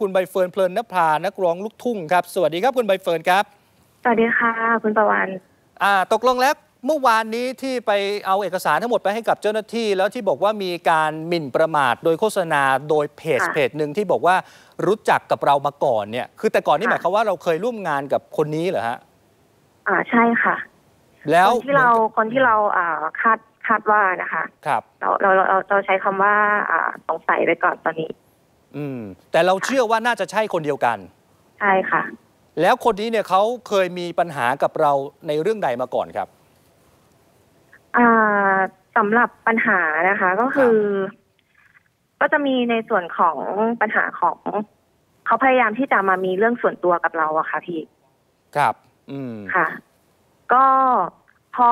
คุณใบเฟิร์นเพลินนภานักร้องลูกทุ่งครับ สวัสดีครับคุณใบเฟิร์นครับ สวัสดีค่ะ คุณประวันอ่าตกลงแล้วเมื่อวานนี้ที่ไปเอาเอกสารทั้งหมดไปให้กับเจ้าหน้าที่ แล้วที่บอกว่ามีการหมิ่นประมาทโดยโฆษณาโดยเพจค่ะเพจหนึ่งที่บอกว่ารู้จักกับเรามาก่อนเนี่ย คือแต่ก่อนนี่หค่ะมายความว่าเราเคยร่วมงานกับคนนี้เหรอฮะอ่าใช่ค่ะ แล้วคนที่เราคนที่เราอ่าคาดคาดว่านะคะ ครับ เราเราเราเราเราใช้คำว่าอ่าสงสัยไปก่อนตอนนี้ อืม แต่เราเชื่อว่าน่าจะใช่คนเดียวกัน ใช่ค่ะ แล้วคนนี้เนี่ยเขาเคยมีปัญหากับเราในเรื่องใดมาก่อนครับ อ่าสำหรับปัญหานะคะก็คือ ก็จะมีในส่วนของปัญหาของเขาพยายามที่จะมามีเรื่องส่วนตัวกับเราอะค่ะพี่ครับ อืมค่ะ ก็พอ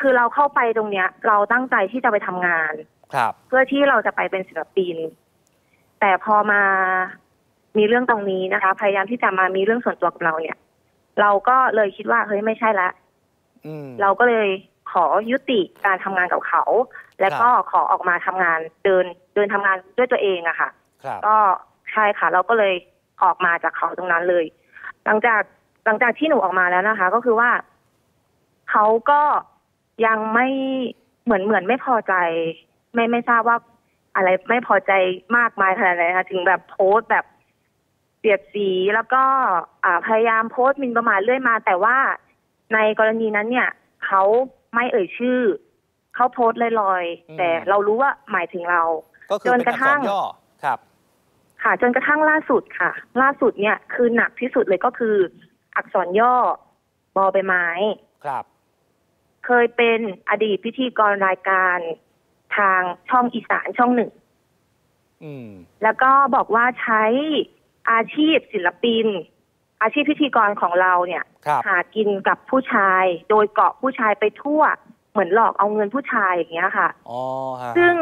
คือเราเข้าไปตรงเนี้ย เราตั้งใจที่จะไปทำงาน ครับ เพื่อที่เราจะไปเป็นศิลปิน แต่พอมามีเรื่องตรงนี้นะคะ พยายามที่จะมามีเรื่องส่วนตัวกับเราเนี่ย เราก็เลยคิดว่าเฮ้ยไม่ใช่ละอืมเราก็เลยขอยุติการทำงานกับเขา และก็ขอออกมาทำงานเดินเดินทำงานด้วยตัวเองอะค่ะครับก็ใช่ค่ะ เราก็เลยออกมาจากเขาตรงนั้นเลย หลังจากหลังจากที่หนูออกมาแล้วนะคะ ก็คือว่าเขาก็ยังไม่เหมือนเหมือนไม่พอใจ ไม่ไม่ทราบว่า อะไรไม่พอใจมากมายขนาดไหนนะคะถึงแบบโพสต์แบบเสียดสีแล้วก็อ่าพยายามโพสต์หมินประมาทเรื่อยมา แต่ว่าในกรณีนั้นเนี่ยเขาไม่เอ่ยชื่อเขาโพสต์ลอยอืมๆแต่เรารู้ว่าหมายถึงเราก็คือจนเป็นกระทั่อักษงรย่อครับ ค่ะ จนกระทั่งล่าสุดค่ะ ล่าสุดเนี่ยคือหนักที่สุดเลยก็คือ อักษรย่อบอใบไม้ ครับ เคยเป็นอดีตพิธีกรรายการ ทางช่องอีสานช่องหนึ่งอืมแล้วก็บอกว่าใช้อาชีพศิลปิน อาชีพพิธีกรของเราเนี่ยครับหากินกับผู้ชาย โดยเกาะผู้ชายไปทั่ว เหมือนหลอกเอาเงินผู้ชายอย่างเงี้ยค่ะอ๋อฮะซึ่ง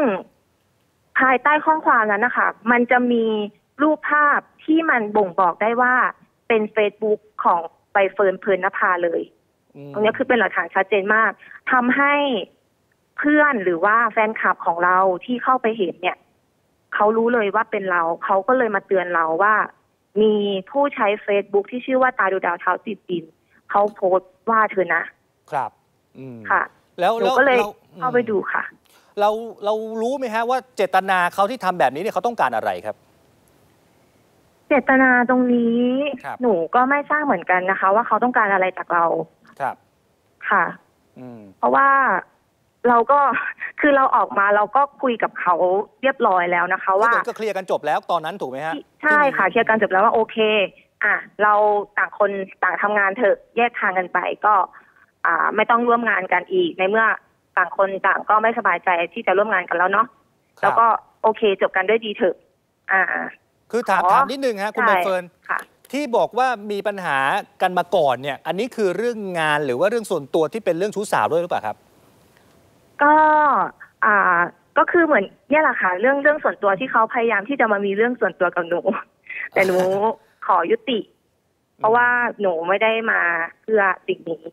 ภายใต้ข้อความนั้นนะคะ มันจะมีรูปภาพที่มันบ่งบอกได้ว่าเป็นเฟซบุ๊กของใบเฟิร์นเพลินนภาเลยมตรงนี้คือเป็นหลักฐานชัดเจนมากทำให้ เพื่อนหรือว่าแฟนคลับของเราที่เข้าไปเห็นเนี่ยเขารู้เลยว่าเป็นเราเขาก็เลยมาเตือนเราว่า มีผู้ใช้ Facebook ที่ชื่อว่าตาดูดาวเท้าติดดินเขาโพสต์ว่าเธอนะ ครับ อืมค่ะ แล้วหนูแล้วก็เลยเราเข้าไปดูค่ะ เราเรารู้ไหมฮะว่าเจตนาเขาที่ทำแบบนี้เนี่ยเขาต้องการอะไรครับ เจตนาตรงนี้ครับหนูก็ไม่ทราบเหมือนกันนะคะ ว่าเขาต้องการอะไรจากเรา ครับ ค่ะ อืม เพราะว่า เราก็คือเราออกมาเราก็คุยกับเขาเรียบร้อยแล้วนะคะก็ว่าเหมือนก็เคลียร์กันจบแล้วตอนนั้นถูกไหมฮะใช่ค่ะเคลียร์กันจบแล้วว่าโอเค อะเราต่างคนต่างทำงานเถอะแยกทางกันไปก็ อ่า ไม่ต้องร่วมงานกันอีกในเมื่อต่างคนต่างก็ไม่สบายใจที่จะร่วมงานกันแล้วเนาะครับแล้วก็โอเคจบกันด้วยดีเถอะอ่า คือถามอ๋อถามนิดนึงฮะคุณใบใช่เฟิร์นค่ะที่บอกว่ามีปัญหากันมาก่อนเนี่ย อันนี้คือเรื่องงานหรือว่าเรื่องส่วนตัวที่เป็นเรื่องชู้สาวด้วยหรือเปล่าครับ ก็อ่าก็คือเหมือนเนี่ยแหละค่ะ เรื่องเรื่องส่วนตัวที่เขาพยายามที่จะมามีเรื่องส่วนตัวกับหนู แต่หนูขอยุติ เพราะว่าหนูไม่ได้มาเพื่อสิ่งนี้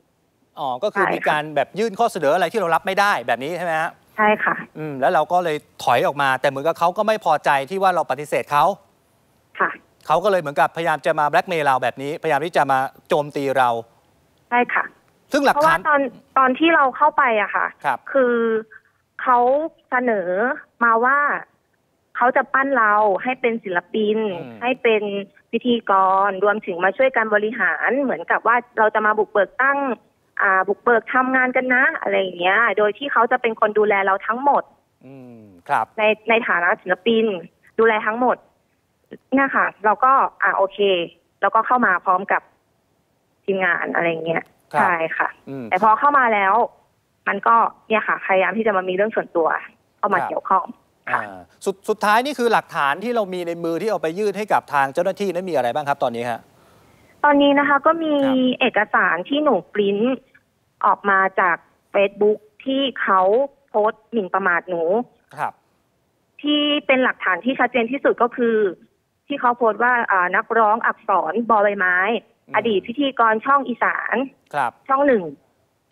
อ๋อก็คือใช่มีค่ะการแบบยื่นข้อเสนออะไรที่เรารับไม่ได้แบบนี้ใช่ไหมฮะใช่ค่ะ อืม แล้วเราก็เลยถอยออกมา แต่เหมือนกับเขาก็ไม่พอใจที่ว่าเราปฏิเสธเขาค่ะเขาก็เลยเหมือนกับพยายามจะมาแบล็กเมย์เราแบบนี้ พยายามที่จะมาโจมตีเรา ใช่ค่ะ ซึ่งหลักเพราะฐาว่าน ตอนตอนที่เราเข้าไปอะค่ะ ครับ คือเขาเสนอมาว่าเขาจะปั้นเราให้เป็นศิลปิน อืม ให้เป็นพิธีกรรวมถึงมาช่วยการบริหารเหมือนกับว่าเราจะมาบุกเบิกตั้ง อ่า บุกเบิกทำงานกันนะ อะไรอย่างเงี้ย โดยที่เขาจะเป็นคนดูแลเราทั้งหมด อืมครับ ในในฐานะศิลปิน ดูแลทั้งหมดเนี่ยค่ะ เราก็อ่าโอเค แล้วก็เข้ามาพร้อมกับ ทีมงานอะไรอย่างเงี้ยครับใช่ค่ะอืมแต่พอเข้ามาแล้ว มันก็เนี่ยค่ะพยายามที่จะมามีเรื่องส่วนตัว เข้ามาครับเกี่ยวข้องค่ะอ่าสุดสุดท้ายนี่คือหลักฐานที่เรามีในมือที่เอาไปยื่นให้กับทางเจ้าหน้าที่นั้นมีอะไรบ้างครับตอนนี้ฮะตอนนี้นะคะก็มีครับเอกสารที่หนูปริ้นออกมาจาก Facebook ที่เขาโพสต์หมิ่นประมาทหนูครับ ที่เป็นหลักฐานที่ชัดเจนที่สุดก็คือ ที่เขาโพสต์ว่าอ่านักร้องอักษรบอใบไม้ อืมอดีตพิธีกรช่องอีสานครับช่องหนึ่ง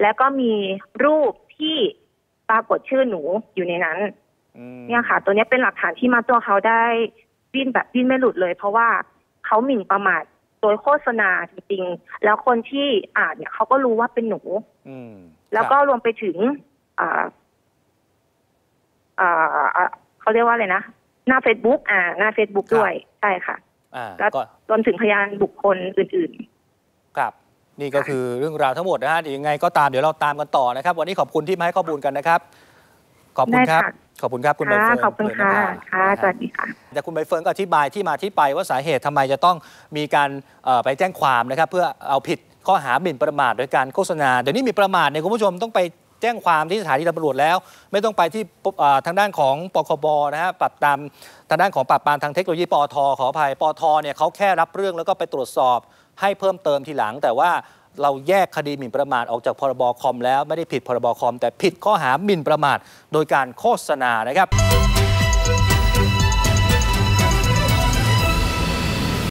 แล้วก็มีรูปที่ปรากฏชื่อหนูอยู่ในนั้นอืมเนี่ยค่ะ ตัวเนี้ยเป็นหลักฐานที่มาตัวเขาได้ดิ้นแบบดิ้นไม่หลุดเลย เพราะว่าเขาหมิ่นประมาทโดยโฆษณาจริงๆ แล้วคนที่อ่านเนี่ยเขาก็รู้ว่าเป็นหนูอืมแล้วก็ครับรวมไปถึงอ่าอ่าอ่าเขาเรียกว่าอะไรนะ หน้าเฟซบุ๊กอ่า หน้าเฟซบุ๊กด้วย ใช่ค่ะอ่า แล้วก็รวมถึงพยานบุคคลอื่นครับ นี่ก็คือเรื่องราวทั้งหมดนะฮะเดี๋ยวยังไงก็ตามเดี๋ยวเราตามกันต่อนะครับ วันนี้ขอบคุณที่มาให้ข้อมูลกันนะครับ ขอบคุณครับได้ค่ะขอบคุณครับคุณๆใบค่ะเฟิร์นขอบคุณค่ะเผยนภาค่ะนะสฮะวัสดีค่ะแต่คุณใบเฟิร์นก็อธิบายที่มาที่ไปว่าสาเหตุทำไมจะต้องมีการเอ่อไปแจ้งความนะครับ เพื่อเอาผิดข้อหาหมิ่นประมาทโดยการโฆษณาเดี๋ยวนี้มีประมาทเนี่ยคุณผู้ชมต้องไป แจ้งความที่สถานีตำรวจแล้ว ไม่ต้องไปที่ทางด้านของปคบนะฮะปรับตามทางด้านของปราบปรามทางเทคโนโลยีปอทขออภัยปอทเนี่ยเขาแค่รับเรื่องแล้วก็ไปตรวจสอบให้เพิ่มเติมทีหลัง แต่ว่าเราแยกคดีหมิ่นประมาทออกจากพรบคอมแล้วไม่ได้ผิดพรบคอม แต่ผิดข้อหาหมิ่นประมาทโดยการโฆษณานะครับ